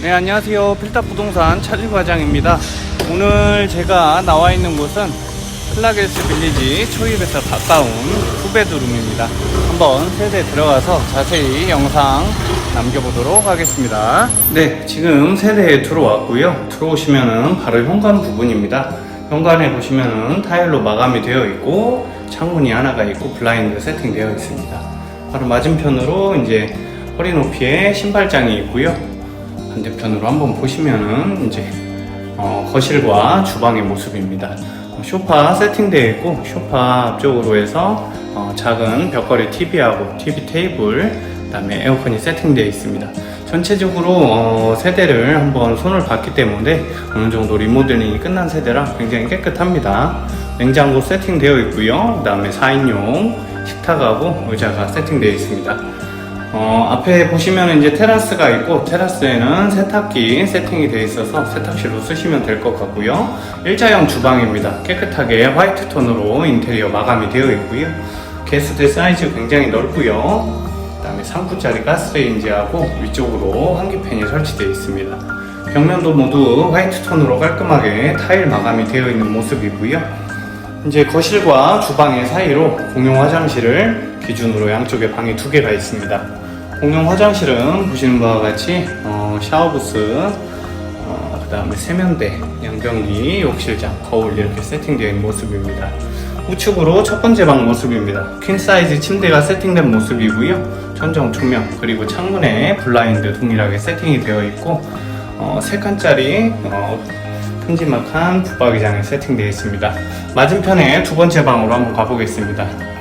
네, 안녕하세요. 필탑 부동산 차지 과장입니다. 오늘 제가 나와 있는 곳은 클라겔스 빌리지 초입에서 가까운 후베드룸입니다. 한번 세대 들어가서 자세히 영상 남겨보도록 하겠습니다. 네, 지금 세대에 들어왔고요. 들어오시면은 바로 현관 부분입니다. 현관에 보시면은 타일로 마감이 되어 있고 창문이 하나가 있고 블라인드 세팅되어 있습니다. 바로 맞은편으로 이제 허리 높이에 신발장이 있고요. 반대편으로 한번 보시면은 이제 어, 거실과 주방의 모습입니다. 어, 소파 세팅되어 있고 소파 앞쪽으로 해서 어, 작은 벽걸이 TV하고 TV 테이블 그다음에 에어컨이 세팅되어 있습니다. 전체적으로 어, 세대를 한번 손을 봤기 때문에 어느 정도 리모델링이 끝난 세대라 굉장히 깨끗합니다. 냉장고 세팅되어 있고요. 그다음에 4인용 식탁하고 의자가 세팅되어 있습니다. 어, 앞에 보시면 이제 테라스가 있고 테라스에는 세탁기 세팅이 되어 있어서 세탁실로 쓰시면 될 것 같고요. 일자형 주방입니다. 깨끗하게 화이트 톤으로 인테리어 마감이 되어 있고요. 게스트 사이즈 굉장히 넓고요. 그다음에 3구짜리 가스레인지하고 위쪽으로 환기팬이 설치되어 있습니다. 벽면도 모두 화이트 톤으로 깔끔하게 타일 마감이 되어 있는 모습이고요. 이제 거실과 주방의 사이로 공용 화장실을 기준으로 양쪽에 방이 두 개가 있습니다. 공용 화장실은 보시는 바와 같이 어, 샤워부스, 어, 그 다음에 세면대, 양변기, 욕실장, 거울 이렇게 세팅되어 있는 모습입니다. 우측으로 첫 번째 방 모습입니다. 퀸 사이즈 침대가 세팅된 모습이고요. 천정 조명 그리고 창문에 블라인드 동일하게 세팅이 되어 있고 어, 세 칸짜리 어, 큼지막한 붙박이장이 세팅되어 있습니다. 맞은편에 두 번째 방으로 한번 가보겠습니다.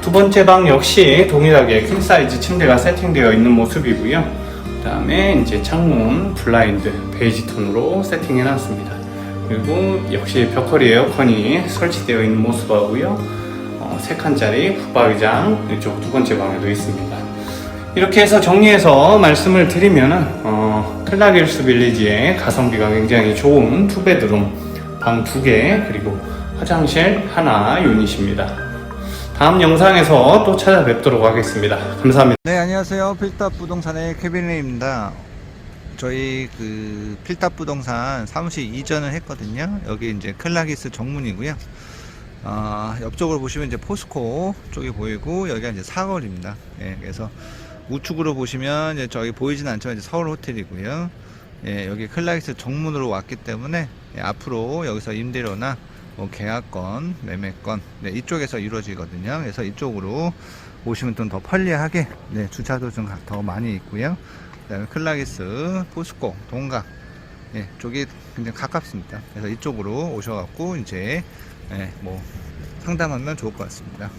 두 번째 방 역시 동일하게 큰 사이즈 침대가 세팅되어 있는 모습이고요. 그 다음에 이제 창문 블라인드 베이지 톤으로 세팅해 놨습니다. 그리고 역시 벽걸이 에어컨이 설치되어 있는 모습하고요. 어, 세 칸짜리 붙박이장 이쪽 두 번째 방에도 있습니다. 이렇게 해서 정리해서 말씀을 드리면은 어, 클라길스 빌리지의 가성비가 굉장히 좋은 투베드룸 방 두 개 그리고 화장실 하나 유닛입니다. 다음 영상에서 또 찾아뵙도록 하겠습니다. 감사합니다. 네 안녕하세요. 필탑 부동산의 케빈입니다. 저희 그 필탑 부동산 사무실 이전을 했거든요. 여기 이제 클라기스 정문이고요. 아, 옆쪽으로 보시면 이제 포스코 쪽이 보이고 여기가 이제 사거리입니다. 예, 그래서 우측으로 보시면 이제 저기 보이진 않지만 이제 서울 호텔이고요. 예, 여기 클라기스 정문으로 왔기 때문에 예, 앞으로 여기서 임대료나 뭐 계약건, 매매건 네, 이쪽에서 이루어지거든요. 그래서 이쪽으로 오시면 좀 더 편리하게 네, 주차도 좀 더 많이 있고요. 그다음에 클라기스, 포스코, 동각 예, 쪽이 굉장히 가깝습니다. 그래서 이쪽으로 오셔갖고 이제 예, 뭐 상담하면 좋을 것 같습니다.